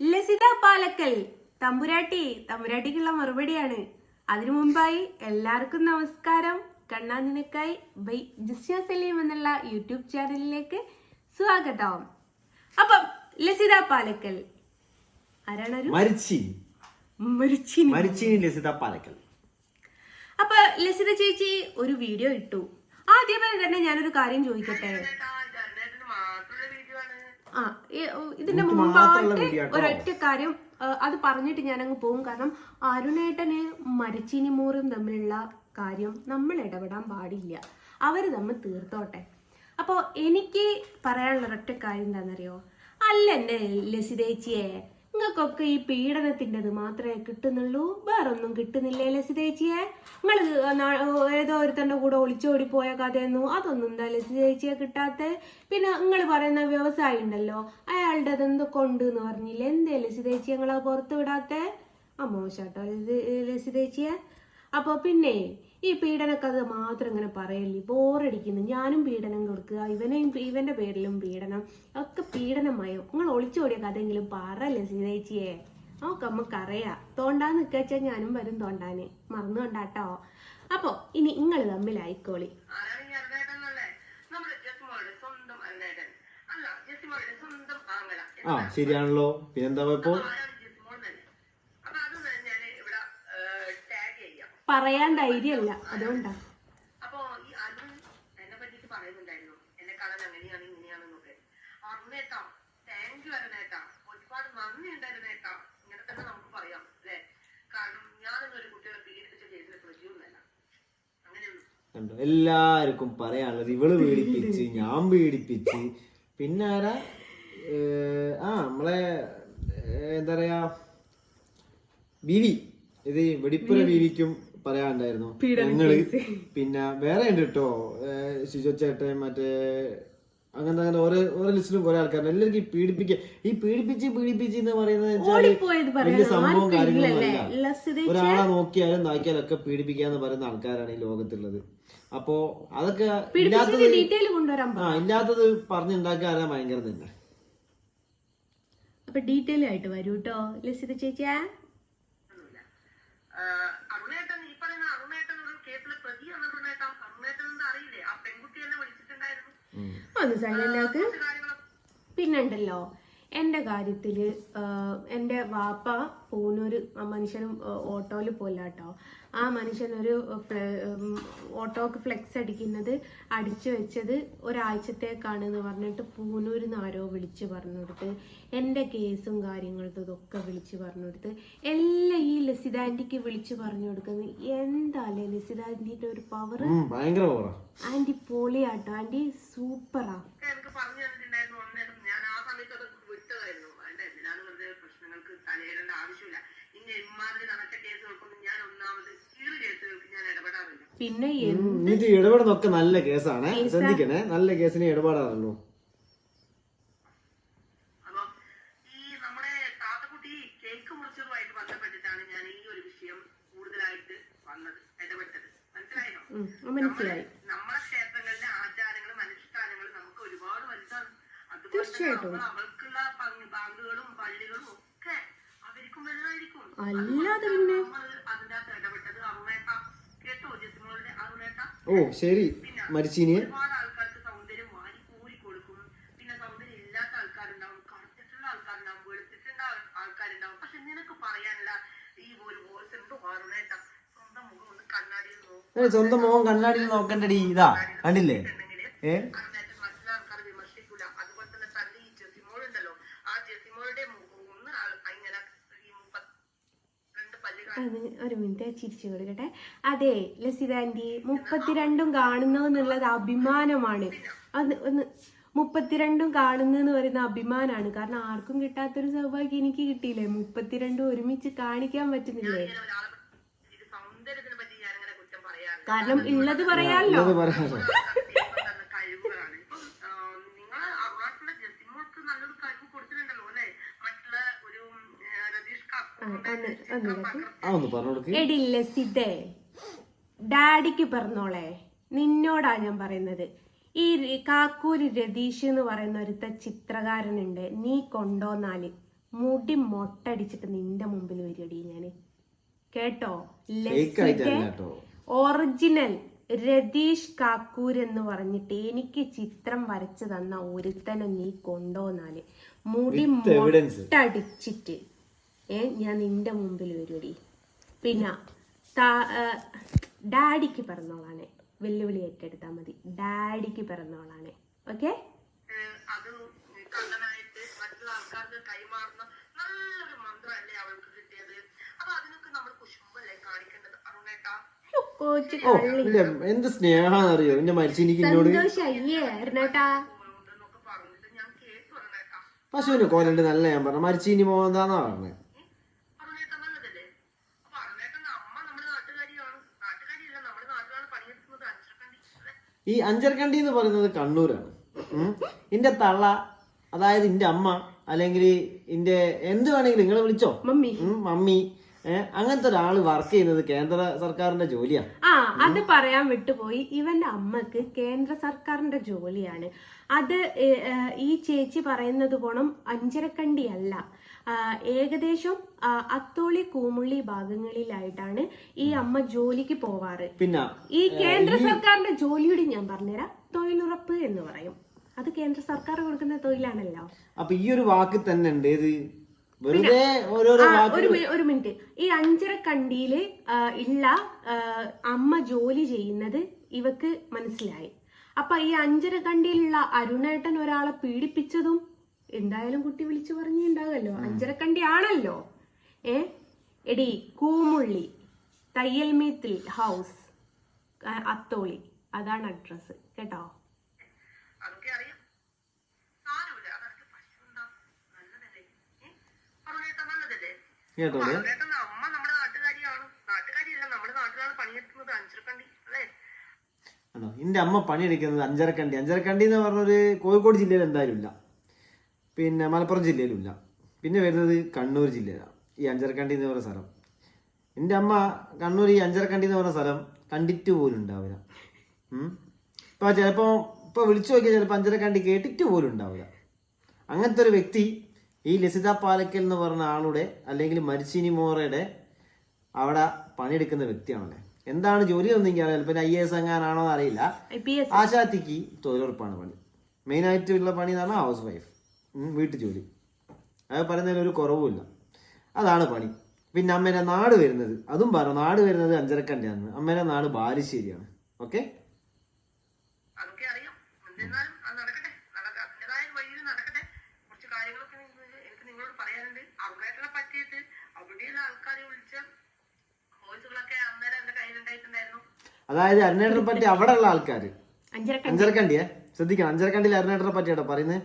ലസിത പാലക്കൽ. തമ്പുരാട്ടി തമ്പുരാട്ടിക്കുള്ള മറുപടിയാണ്. അതിനു മുമ്പായി എല്ലാവർക്കും നമസ്കാരം. കണ്ണാ നിനക്കായി ബൈ ജിസ്യ സലീം എന്നുള്ള യൂട്യൂബ് ചാനലിലേക്ക് സ്വാഗതം. അപ്പം ലസിത പാലക്കൽ. ആരാണൊരു ലസിത പാലക്കൽ. അപ്പൊ ലസിത ചേച്ചി ഒരു വീഡിയോ ഇട്ടു. ആദ്യമേ തന്നെ ഞാനൊരു കാര്യം ചോദിക്കട്ടെ? ആ ഇതിന്റെ മുമ്പായിട്ട് ഒരൊറ്റ കാര്യം അത് പറഞ്ഞിട്ട് ഞാൻ ഞാനങ്ങ് പോകും. കാരണം അരുണേട്ടന് മരച്ചീനി മോറും തമ്മിലുള്ള കാര്യം നമ്മൾ ഇടപെടാൻ പാടില്ല. അവർ തമ്മിൽ തീർത്തോട്ടെ. അപ്പോൾ എനിക്ക് പറയാനുള്ള ഒരൊറ്റ കാര്യം എന്താണെന്നറിയോ? അല്ല എന്നെ ലസിതേച്ചിയെ. നിങ്ങൾക്കൊക്കെ ഈ പീഡനത്തിന്റെത് മാത്രമേ കിട്ടുന്നുള്ളൂ. വേറൊന്നും കിട്ടുന്നില്ലേ ലസിതേച്ചിയെ നിങ്ങൾ ഏതോ ഒരുത്തന്റെ കൂടെ ഒളിച്ചോടി പോയ കഥയൊന്നും അതൊന്നും എന്താ ലസിതേച്ചിയെ കിട്ടാത്ത പിന്നെ നിങ്ങൾ പറയുന്ന വ്യവസായി ഉണ്ടല്ലോ. അയാളുടെ എന്തൊക്കെ ഉണ്ട് എന്ന് പറഞ്ഞില്ലേ? എന്തേ ലസിതേച്ചി ഞങ്ങളെ പുറത്ത് വിടാത്ത ആ മോശാട്ടോ ലസിതേച്ചിയെ അപ്പോൾ പിന്നെ ഈ പീഡനക്കഥ മാത്രം ഇങ്ങനെ പറയല്ലേ? ബോറടിക്കുന്നു ഞാനും പീഡനം കൊടുക്കുക. ഇവനെയും ഇവന്റെ പേരിലും പീഡനം. ഒക്കെ പീഡനമായോ? നിങ്ങൾ ഒളിച്ചോടിയ കഥയെങ്കിലും പറയല്ലേ സീതേച്ചിയെ നമുക്ക് നമുക്കറിയാം. തോണ്ടാന്ന് നിൽക്കച്ചാൽ ഞാനും വരും തോണ്ടാന്. മറന്നു കൊണ്ടാട്ടോ അപ്പോൾ ഇനി നിങ്ങൾ തമ്മിലായിക്കോളി ആ ശരിയാണല്ലോ. പിന്നെന്താ എന്നല്ലേ? നമ്മുടെ ജെസിമോളുടെ സ്വന്തം അരുണേട്ടൻ. അല്ല, ജെസിമോളുടെ സ്വന്തം ആങ്ങള. ആ ശരിയാണല്ലോ പിന്നെന്താ ഇപ്പൊ ആരാണ് ജെസിമോൾ തന്നെ? അപ്പൊ അത് ഞാൻ ഇവിടെ ടാഗ് ചെയ്യാം. പറയാൻ ധൈര്യമല്ല. അതുകൊണ്ടാ. അപ്പോ എന്നെ പറയുന്നുണ്ടായിരുന്നു. എന്നെ കാണാൻ അങ്ങനെയാണ് ഇങ്ങനെയാണെന്നൊക്കെ. അരുണേട്ടാ, thank you അരുണേട്ടാ. ഒരുപാട് നന്ദിയുണ്ട് അരുണേട്ടാ. ഇങ്ങനെ തന്നെ നമുക്ക് പറയാം അല്ലേ? കാരണം ഞാനൊരു കുട്ടികളെ പീഡിപ്പിച്ച അങ്ങനെയൊന്നും എല്ലാവർക്കും പറയാനുള്ളത് ഇവൾ പീഡിപ്പിച്ച് ഞാൻ പീഡിപ്പിച്ച്. പിന്നെ ആരാ? ആ നമ്മളെ എന്താ പറയാ ബിവി. ഇത് വെടിപ്പുര ബീവിക്കും പറയാനുണ്ടായിരുന്നു. ഞങ്ങൾ പിന്നെ വേറെ ഉണ്ട് കേട്ടോ ശിശു ചേട്ടൻ മറ്റേ അങ്ങനത്തെ അങ്ങനെ ഓരോ ഓരോ ലിസ്റ്റിലും കുറെ ആൾക്കാരുണ്ട്. എല്ലാവർക്കും ഈ പീഡിപ്പിക്കുക ഈ പീഡിപ്പിച്ച് പീഡിപ്പിച്ച് എന്ന് പറയുന്നത് വലിയ സംഭവം ആർക്കും കാര്യങ്ങളൊന്നും ഇല്ലല്ലേ അല്ല ലസിത ഒരാളെ നോക്കിയാലും നോക്കിയാലും ഒക്കെ പീഡിപ്പിക്കാന്ന് പറയുന്ന ആൾക്കാരാണ് ഈ ലോകത്തുള്ളത്. അപ്പോ അതൊക്കെ ഇല്ലാത്തത് ആ ഇല്ലാത്തത് പറഞ്ഞുണ്ടാക്കാൻ ഭയങ്കര തന്നെ അപ്പൊ ഡീറ്റെയിൽ ആയിട്ട് വരൂ കേട്ടോ ലസിത ചേച്ചിയാ ഒന്നുമില്ല. ആഹ് അരുണേട്ടൻ ഈ പറയുന്ന അരുണേട്ടൻ ഒരു കേസിലെ പ്രതിയാണ് അരുണേട്ടൻ അരുണേട്ടൻ എന്താ അറിയില്ലേ ആ പെൺകുട്ടി എന്നെ വിളിച്ചിട്ടുണ്ടായിരുന്നു ഉം. ഒന്ന് സൈലന്റാക്ക് ആക്ക് പിന്നുണ്ടല്ലോ. എന്റെ കാര്യത്തിൽ എന്റെ വാപ്പ പോകുന്നൊരു ആ മനുഷ്യനും ഓട്ടോയിൽ പോയില്ല കേട്ടോ. ആ മനുഷ്യനൊരു ഒരു ഓട്ടോക്ക് ഫ്ലെക്സ് അടിക്കുന്നത് അടിച്ചു വെച്ചത് ഒരാഴ്ചത്തേക്കാണ് എന്ന് പറഞ്ഞിട്ട് പൂനൂരിൽ നിന്ന് ആരോ വിളിച്ച് പറഞ്ഞു കൊടുത്ത് എന്റെ കേസും കാര്യങ്ങളും ഇതൊക്കെ വിളിച്ച് പറഞ്ഞു കൊടുത്ത് എല്ലാം ഈ ലസിത ആന്റിക്ക് വിളിച്ച് പറഞ്ഞു കൊടുക്കുന്നത് എന്താല്ലേ ലസിത ആന്റിയുടെ ഒരു പവർ ആന്റി പൊളിയാട്ടോ. ആന്റി സൂപ്പറാ. എനിക്ക് പറഞ്ഞു പിന്നെ എന്നിട്ട് ഇടപെടുന്നൊക്കെ നല്ല കേസാണ്. ശ്രദ്ധിക്കണേ. നല്ല കേസിന് ഇടപാടാണല്ലോ. അപ്പൊ ഈ നമ്മുടെ താത്തക്കുട്ടി കേക്ക് മുറിച്ചതുമായിട്ട് ബന്ധപ്പെട്ടിട്ടാണ് ഞാൻ ഈ ഒരു വിഷയം കൂടുതലായിട്ട് വന്നത് മനസ്സിലായോ? ഉം, മനസ്സിലായി. നമ്മളെ ക്ഷേത്രങ്ങളിലെ ആചാരങ്ങളും അനുഷ്ഠാനങ്ങളും നമുക്ക് ഒരുപാട് വലുതാണ്. അവൾക്കുള്ള ബാങ്കുകളും പള്ളികളും ഒക്കെ അവർക്കും വലുതായിരിക്കും. അല്ലാതെ പിന്നെ വോയിസ് ശരി. അറുണേട്ട സ്വന്തം മോൻ കണ്ണാടിയിൽ നോക്കണ്ടടി. ഇതാ കണ്ടില്ലേ? ഏ അറുണേട്ടൻ മറ്റുള്ള ആൾക്കാർ വിമർശിക്കൂല അതുപോലെ തന്നെ തന്നെ ഈ ജെസിമോൾ ഉണ്ടല്ലോ ആ ജെസിമോളുടെ മുഖം ഒന്ന് ആൾ- ഇങ്ങനെ ഈ മുപ്പത്തി രണ്ട് പല്ല് അത് ഒരു മിനിറ്റ് ചിരിച്ചു കൊടുക്കട്ടെ അതെ ലസിത ആന്റി മുപ്പത്തിരണ്ടും കാണുന്നു എന്നുള്ളത് അഭിമാനമാണ്. അത് ഒന്ന് മുപ്പത്തിരണ്ടും കാണുന്നു എന്ന് പറയുന്ന അഭിമാനമാണ്. കാരണം ആർക്കും കിട്ടാത്തൊരു സൗഭാഗ്യം എനിക്ക് കിട്ടിയില്ലേ? മുപ്പത്തിരണ്ടും ഒരുമിച്ച് കാണിക്കാൻ പറ്റുന്നില്ലേ? കാരണം ഉള്ളത് പറ്റി- ഇത് സൗന്ദര്യത്തിനെ പറ്റി ഞാൻ അങ്ങനെ കുറ്റം പറയാറില്ല കാരണം ഉള്ളത് പറയാലോ അത് പറയാലോ ദൈവം തന്ന കഴിവുകളാണ് ഇപ്പം നിങ്ങൾ അറുണാചല ജസിമോൾക്ക് നല്ലൊരു കഴിവ് കൊടുത്തിട്ടുണ്ടല്ലോ അല്ലെ മറ്റുള്ള ഒരു ഉം, ഏ, ഡാഡിക്ക് പറഞ്ഞോളെ. നിന്നോടാ ഞാൻ പറയുന്നത്. ഈ കാക്കൂരി രതീഷ് എന്ന് പറയുന്ന ഒരുത്ത ചിത്രകാരനുണ്ട്. നീ കൊണ്ടോന്നാൽ മുടി മൊട്ടടിച്ചിട്ട് നിന്റെ മുമ്പിൽ വരികടി ഞാൻ. കേട്ടോ? ഒറിജിനൽ രതീഷ് കാക്കൂർ എന്ന് പറഞ്ഞിട്ട് എനിക്ക് ചിത്രം വരച്ചു തന്ന ഒരുത്തനെ നീ കൊണ്ടോന്നാൽ. മുടി മൊട്ടടിച്ചിട്ട്. ഏ ഞാൻ നിന്റെ മുമ്പിൽ വരുവടി. പിന്നെ ഡാഡിക്ക് പിറന്നോളാണ് വെല്ലുവിളി ഏറ്റെടുത്താൽ മതി. ഡാഡിക്ക് പിറന്നോളാണ് ഓക്കെ? ഏഹ് അത് കള്ളനായിട്ട് മറ്റുള്ള ആൾക്കാർക്ക് കൈമാറുന്ന നല്ലൊരു മന്ത്രമല്ലേ അവൾക്ക് കിട്ടിയത്? അപ്പൊ അതിനൊക്കെ നമ്മൾ കുശുമ്പല്ലേ കാണിക്കേണ്ടത് അരുണേട്ടാ? കോച്ച് ഓ എന്ത് സ്നേഹാന്നറിയോ? എന്റെ എന്നോട് ഞാൻ കേട്ടു അരുണേട്ടാ. പശുവിന് കോലുണ്ട് നല്ല ഞാൻ പറഞ്ഞു. മരിച്ചിനി മോന്താന്നാ പറഞ്ഞത് അരുണേട്ട നല്ലതല്ലേ അപ്പൊ അരുണേട്ടന്റെ അമ്മ നമ്മുടെ നാട്ടുകാരിയാണ് നാട്ടുകാരിയല്ല നമ്മുടെ നാട്ടിലാണ് പണിയെടുക്കുന്നത് അഞ്ചരക്കണ്ടി അല്ലെ ഈ അഞ്ചർക്കണ്ടി എന്ന് പറയുന്നത് കണ്ണൂരാണ്. എന്റെ ഇന്റെ തള്ള അതായത് എന്റെ അമ്മ അല്ലെങ്കിൽ എന്റെ എന്ത് വേണമെങ്കിലും നിങ്ങൾ വിളിച്ചോ? മമ്മി. മമ്മി. അങ്ങനത്തെ ഒരാൾ വർക്ക് ചെയ്യുന്നത് കേന്ദ്ര സർക്കാരിന്റെ ജോലിയാണ്. ആ അത് പറയാൻ വിട്ടുപോയി. ഇവന്റെ അമ്മയ്ക്ക് കേന്ദ്ര സർക്കാരിന്റെ ജോലിയാണ്. അത് ഈ ചേച്ചി പറയുന്നത് പോണം അഞ്ചരക്കണ്ടി അല്ല. ഏകദേശം അത്തോളി കൂമുള്ളി ഭാഗങ്ങളിലായിട്ടാണ് ഈ അമ്മ ജോലിക്ക് പോവാറ്. പിന്നെ ഈ കേന്ദ്ര സർക്കാരിന്റെ ജോലിയോട് ഞാൻ പറഞ്ഞുതരാം. തൊഴിലുറപ്പ് എന്ന് പറയും. അത് കേന്ദ്ര സർക്കാർ കൊടുക്കുന്ന തൊഴിലാണല്ലോ. അപ്പൊ ഈ ഒരു വാക്ക് തന്നെ ഉണ്ട്. ഇത് ഒരു മിനിറ്റ്. ഈ അഞ്ചര കണ്ടിയിൽ ഉള്ള അമ്മ ജോലി ചെയ്യുന്നത് ഇവക്ക് മനസ്സിലായി. അപ്പൊ ഈ അഞ്ചര അഞ്ചരക്കണ്ടിയിലുള്ള അരുണേട്ടൻ ഒരാളെ പീഡിപ്പിച്ചതും എന്തായാലും കുട്ടി വിളിച്ചു പറഞ്ഞുണ്ടാകുമല്ലോ അഞ്ചരക്കണ്ടി ആണല്ലോ ഏ? എടി കൂമുള്ളി തയ്യൽമീത്തിൽ ഹൗസ് അത്തോളി. അതാണ് അഡ്രസ് കേട്ടോ? എന്റെ അമ്മ പണിയെടുക്കുന്നത് അഞ്ചരക്കണ്ടി. അഞ്ചരക്കണ്ടി എന്ന് പറഞ്ഞൊരു കോഴിക്കോട് ജില്ലയിൽ എന്തായാലും ഇല്ല. പിന്നെ മലപ്പുറം ജില്ലയിലും ഇല്ല പിന്നെ വരുന്നത് കണ്ണൂർ ജില്ലയിലാണ്. ഈ അഞ്ചരക്കണ്ടി എന്ന് പറയുന്ന സ്ഥലം. എന്റെ അമ്മ കണ്ണൂർ ഈ അഞ്ചരക്കണ്ടി എന്ന് പറയുന്ന സ്ഥലം കണ്ടിട്ട് പോലും ഉണ്ടാവില്ല. ഇപ്പം ചിലപ്പോൾ ഇപ്പം വിളിച്ചു നോക്കിയാൽ ചിലപ്പോൾ അഞ്ചരക്കണ്ടി കേട്ടിട്ട് പോലും ഉണ്ടാവില്ല. അങ്ങനത്തെ ഒരു വ്യക്തി ഈ ലസിത പാലക്കൽ എന്ന് പറഞ്ഞ ആളുടെ അല്ലെങ്കിൽ മരിച്ചിനി മോറയുടെ അവിടെ പണിയെടുക്കുന്ന വ്യക്തിയാണല്ലേ. എന്താണ് ജോലി ഒന്നും എനിക്ക് അറിയില്ല. പിന്നെ ഐ എ എസ് എങ്ങാനാണോ അറിയില്ല. ആശാത്തിക്ക് തൊഴിലുറപ്പാണ് പണി. മെയിനായിട്ടുള്ള പണി എന്ന് പറഞ്ഞാൽ ഹൗസ് വൈഫ്. വീട്ടു ജോലി. അത് പറയുന്നതിൽ ഒരു കുറവുമില്ല. അതാണ് പണി. പിന്നെ അമ്മേന്റെ നാട് വരുന്നത്. അതും പറഞ്ഞു നാട് വരുന്നത് അഞ്ചരക്കണ്ടിയാണ് അമ്മേന്റെ നാട് ബാലുശ്ശേരിയാണ്. ഓക്കെ? അതായത് അരുണേട്ടനെ പറ്റി അവിടെയുള്ള ആൾക്കാർ അഞ്ചരക്കണ്ടി. അഞ്ചരക്കണ്ടിയെ? ശ്രദ്ധിക്കണം. അഞ്ചരക്കണ്ടിയിൽ അരുണേട്ടനെ പറ്റിയാട്ടോ പറയുന്നത്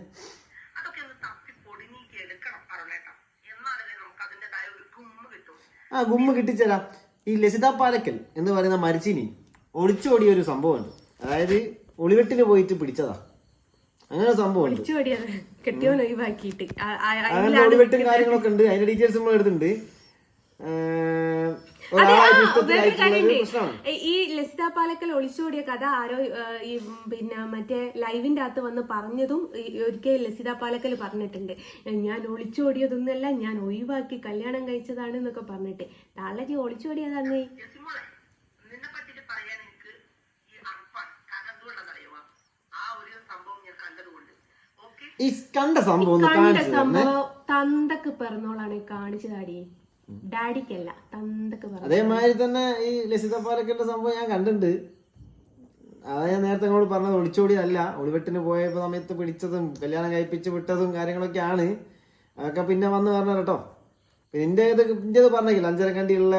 അതൊക്കെ ഒന്ന് തപ്പി പൊടിഞ്ഞീക്കി എടുക്കണം അരുണേട്ട എന്നാലല്ലേ നമുക്ക് അതിന്റെതായ ഒരു ഗുമ്മ കിട്ടും ആ ഗുമ്മ കിട്ടിച്ചേരാം ഈ ലസിത പാലക്കൽ എന്ന് പറയുന്ന മരിച്ചിനി ഒളിച്ചോടിയ ഒരു സംഭവമുണ്ട്. അതായത് ഒളിവെട്ടിന് പോയിട്ട് പിടിച്ചതാ. അങ്ങനെ സംഭവം കെട്ടിയോൻ ഒഴിവാക്കിയിട്ട്. ആ- അങ്ങനത്തെ ഒളിവെട്ടും കാര്യങ്ങളൊക്കെ ഉണ്ട്. അതിന്റെ ഡീറ്റെയിൽസ് നമ്മൾ എടുത്തിട്ടുണ്ട് ഈ- ഈ ലസിത പാലക്കൽ ഒളിച്ചോടിയ കഥ ആരോ ഈ പിന്നെ മറ്റേ ലൈവിന്റെ അകത്ത് വന്ന് പറഞ്ഞതും ഈ ഒരിക്കൽ ലസിത പാലക്കൽ പറഞ്ഞിട്ടുണ്ട്. ഞാൻ ഒളിച്ചോടിയതൊന്നുമല്ല ഞാൻ ഒഴിവാക്കി കല്യാണം കഴിച്ചതാണ് എന്നൊക്കെ പറഞ്ഞിട്ട്. താളജി ഒളിച്ചോടിയതാന്നേ ഈ അർപ്പാണ്. കാരണം എന്തുകൊണ്ടാണെന്നറിയുമോ ആ ഒരു സംഭവം ഞാൻ കണ്ടതുകൊണ്ട്. ഓക്കെ? ഈ കണ്ട സംഭവം കണ്ട സംഭവം തന്തക്ക് പിറന്നോളാണ് കാണിച്ചു ഡാഡി ഡാഡിക്കല്ല തന്തക്ക് അതേമാതിരി തന്നെ ഈ ലസിത പാലക്കലിന്റെ സംഭവം ഞാൻ കണ്ടിട്ടുണ്ട്. അതാ ഞാൻ നേരത്തെ അങ്ങോട്ട് പറഞ്ഞത് ഒളിച്ചോടിയല്ല ഒളിവെട്ടിന് പോയ സമയത്ത് പിടിച്ചതും കല്യാണം കഴിപ്പിച്ച് വിട്ടതും കാര്യങ്ങളൊക്കെ ആണ് അതൊക്കെ പിന്നെ വന്ന് പറഞ്ഞ കേട്ടോ. പിന്നെ എന്റെ ഇത് ഇന്റേത് പറഞ്ഞില്ല അഞ്ചരക്കണ്ടിയുള്ള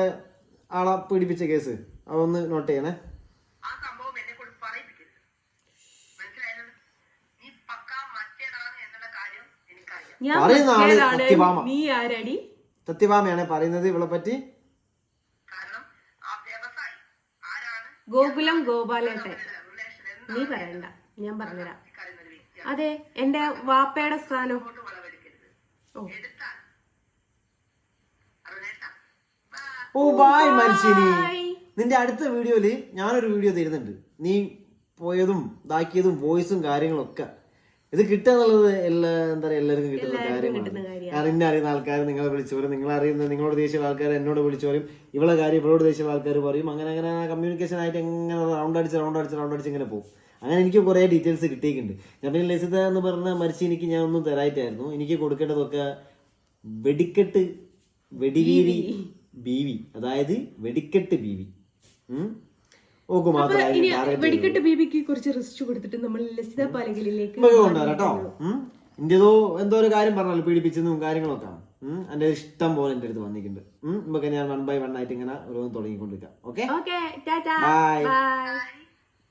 ആളെ പീഡിപ്പിച്ച കേസ്. അതൊന്ന് നോട്ട് ചെയ്യണേ. പറയുന്ന ആൾ സത്യഭാമ. നീ ആരടി? സത്യഭാമയാണ് പറയുന്നത് ഇവളെ പറ്റി. കാരണം ആ വ്യവസായി ആരാണ്? ഗോകുലം ഗോപാലേട്ടൻ. നീ പറയണ്ട ഞാൻ പറഞ്ഞുതരാം. അതെ എന്റെ വാപ്പയുടെ സ്ഥാനം. ഓ. ഓ ബായ് മനുഷ്യനി. നിന്റെ അടുത്ത വീഡിയോയിൽ ഞാനൊരു വീഡിയോ തരുന്നുണ്ട്. നീ പോയതും ഇതാക്കിയതും വോയിസും കാര്യങ്ങളൊക്കെ. ഇത് കിട്ടുക എന്നുള്ളത് എല്ലാ എന്താ പറയുക എല്ലാവർക്കും കിട്ടുന്ന കാര്യമാണ്. അറിഞ്ഞ. കാരണം അറിയുന്ന ആൾക്കാർ നിങ്ങളെ വിളിച്ചു പറയും. നിങ്ങൾ അറിയുന്ന നിങ്ങളോട് ദേഷ്യമുള്ള ആൾക്കാർ എന്നോട് വിളിച്ചു പറയും. ഇവളെ കാര്യം ഇവളോട് ദേഷ്യമുള്ള ആൾക്കാർ പറയും. അങ്ങനെ അങ്ങനെ കമ്മ്യൂണിക്കേഷൻ ആയിട്ട് എങ്ങനെ റൗണ്ട് അടിച്ച് റൗണ്ട് അടിച്ച് റൗണ്ട് അടിച്ച് ഇങ്ങനെ പോകും. അങ്ങനെ എനിക്ക് കുറേ ഡീറ്റെയിൽസ് കിട്ടിയിട്ടുണ്ട്. ഞാൻ പിന്നെ ലസിത എന്ന് പറഞ്ഞ മരിച്ച് എനിക്ക് ഞാൻ ഒന്നും തരായിട്ടായിരുന്നു. എനിക്ക് കൊടുക്കേണ്ടതൊക്കെ വെടിക്കെട്ട് വെടിവീരി ബീവി. അതായത് വെടിക്കെട്ട് ബീവി. ഓക്ക് മാത്രമായി വെടിക്കെട്ട് ബേബിക്ക് കുറച്ച് റെസ്റ്റ് കൊടുത്തിട്ട് നമ്മൾ ലസിത പാലകലിലേക്ക് നമുക്ക് കൊണ്ടുവരാം കേട്ടോ. ഇന്ത്യതോ എന്തോ ഒരു കാര്യം പറഞ്ഞല്ലോ പീഡിപ്പിച്ചതും കാര്യങ്ങളൊക്കെ. എന്റെ ഇഷ്ടം പോലെ എന്റെ അടുത്ത് വന്നിട്ടുണ്ട്. നമുക്ക് ഞാൻ വൺ ബൈ വൺ ആയിട്ട് ഇങ്ങനെ ഓരോന്ന് തുടങ്ങിക്കൊണ്ടിരിക്കാം. Okay bye